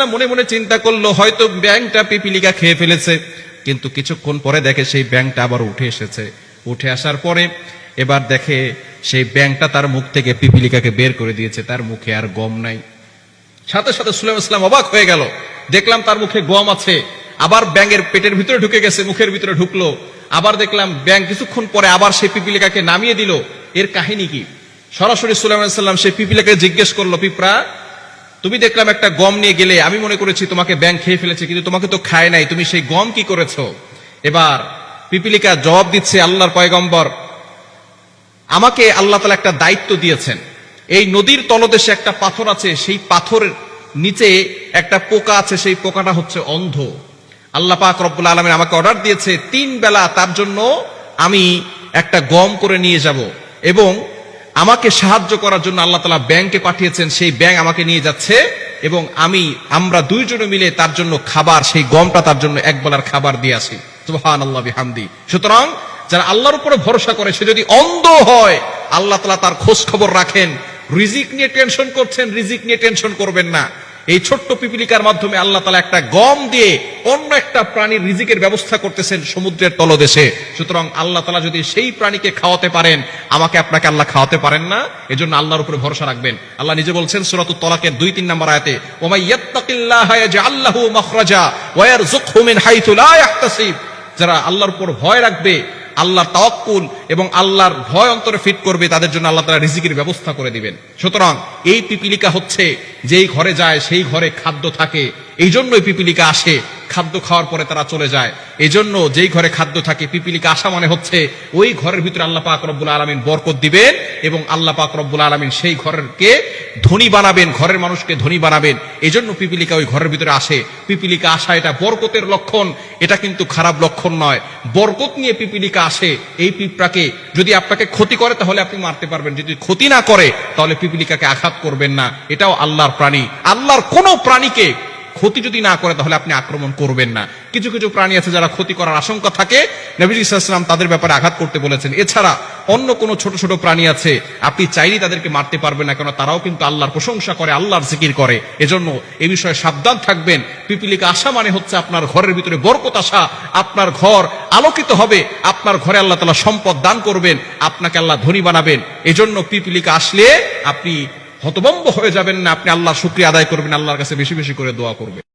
সাল্লাম মনে মনে চিন্তা করল, হয়তো ব্যাংকটা পিপিলিকা খেয়ে ফেলেছে। কিন্তু কিছুক্ষণ পরে দেখে সেই ব্যাংকটা আবার উঠে এসেছে। উঠে আসার পরে এবার দেখে সেই ব্যাংকটা তার মুখ থেকে পিপিলিকাকে বের করে দিয়েছে। তার মুখে আর গম নাই। সাথে সাথে সুলাইম ইসলাম অবাক হয়ে গেল। দেখলাম তার মুখে গম আছে। আবার ব্যাঙের পেটের ভিতরে ঢুকে গেছে, মুখের ভিতরে ঢুকলো। আবার দেখলাম ব্যাং কিছুক্ষণ পরে আবার সেই পিপিলিকাকে নামিয়ে দিল। এর কাহিনী কি? সরাসরি সুলাইমান সাল্লাম সেই পিপিলিকাকে জিজ্ঞেস করল, পিঁপড়া তুমি দেখলাম একটা গম নিয়ে গেলে, আমি মনে করেছি তোমাকে ব্যাংক খেয়ে ফেলেছে, কিন্তু তোমাকে তো খায় নাই, তুমি সেই গম কি করেছ? এবার পিপিলিকা জবাব দিচ্ছে আল্লাহর পয়গম্বর, আমাকে আল্লাহ তালা একটা দায়িত্ব দিয়েছেন। এই নদীর তলদেশে একটা পাথর আছে, সেই পাথরের নিচে একটা পোকা আছে, সেই পোকাটা হচ্ছে অন্ধ। আল্লাহ পাক রব্বুল আলমিন আমাকে অর্ডার দিয়েছে, তিন বেলা তার জন্য আমি একটা গম করে নিয়ে যাব। এবং আমাকে সাহায্য করার জন্য আল্লাহ তালা ব্যাংকে পাঠিয়েছেন, সেই ব্যাংক আমাকে নিয়ে যাচ্ছে এবং আমি, আমরা দুইজনে মিলে তার জন্য খাবার, সেই গমটা তার জন্য এক বেলার খাবার দিয়ে আসি। হামদি সুতরাং, যারা আল্লাহর উপরে ভরসা করে, সে যদি অন্ধ হয়, আল্লাহ তালা তার খোঁজ খবর রাখেন। রিজিক নিয়ে টেনশন করছেন, রিজিক নিয়ে টেনশন করবেন না। এই ছোট্ট পিপিলিকার মাধ্যমে আল্লাহ তালা একটা গম দিয়ে অন্য একটা প্রাণীর রিজিকের ব্যবস্থা করতেছেন সমুদ্রের তলদেশে। সুতরাং আল্লাহ তালা যদি সেই প্রাণীকে খাওয়াতে পারেন, আমাকে আপনাকে আল্লাহ খাওয়াতে পারেন না, এজন্য আল্লাহর উপরে ভরসা রাখবেন। আল্লাহ নিজে বলছেন সুরাত তলাকের দুই তিন নম্বর আয়াতে যারা আল্লাহর উপর ভয় রাখবে, আল্লাহর তাওয়াক্কুল এবং আল্লাহর ভয় অন্তরে ফিট করবে, তাদের জন্য আল্লাহ তারা রিজিকের ব্যবস্থা করে দিবেন। সুতরাং এই পিপিলিকা হচ্ছে, যেই ঘরে যায়, সেই ঘরে খাদ্য থাকে। এই জন্যই পিপিলিকা আসে। খাদ্য খাওয়ার পরে তারা চলে যায়। এই জন্য যেই ঘরে খাদ্য থাকে, পিপিলিকা আসা মানে হচ্ছে, ওই ঘরের ভিতরে আল্লাহ পাক রব্বুল আলমিন বরকত দিবেন এবং আল্লাহ পাক রব্বুল আলমিন সেই ঘরেরকে ধনী বানাবেন, ঘরের মানুষকে ধনী বানাবেন। এই জন্য পিপিলিকা ওই ঘরের ভিতরে আসে। পিপিলিকা আসা এটা বরকতের লক্ষণ, এটা কিন্তু খারাপ লক্ষণ নয়। বরকত নিয়ে পিপিলিকা আসে। এই পিঁপড়াকে যদি আপনাকে ক্ষতি করে, তাহলে আপনি মারতে পারবেন। যদি ক্ষতি না করে, তাহলে পিপিলিকাকে আঘাত করবেন না। এটাও আল্লাহর প্রাণী। আল্লাহর কোনো প্রাণীকে ক্ষতি যদি না করে, তাহলে আপনি আক্রমণ করবেন না। কিছু কিছু প্রাণী আছে যারা ক্ষতি করার আশঙ্কা থাকে। নবী ইসলাম তাদের ব্যাপারে আঘাত করতে বলেছেন। এছাড়া অন্য কোনো ছোট ছোট প্রাণী আছে, আপনি চাইলেই তাদেরকে মারতে পারবেন না কেন তারাও কিন্তু আল্লাহর প্রশংসা করে, আল্লাহর জিকির করে। এজন্য এ বিষয়ে সাবধান থাকবেন। পিপিলিকা আসা মানে হচ্ছে আপনার ঘরের ভিতরে বরকত আসা, আপনার ঘর আলোকিত হবে, আপনার ঘরে আল্লাহ তালা সম্পদ দান করবেন, আপনাকে আল্লাহ ধনী বানাবেন। এজন্য পিপিলিকা আসলে আপনি হতবম্ব হয়ে যাবেন না। আপনি আল্লাহ শুক্রিয়া আদায় করবেন, আল্লাহর কাছে বেশি বেশি করে দোয়া করবেন।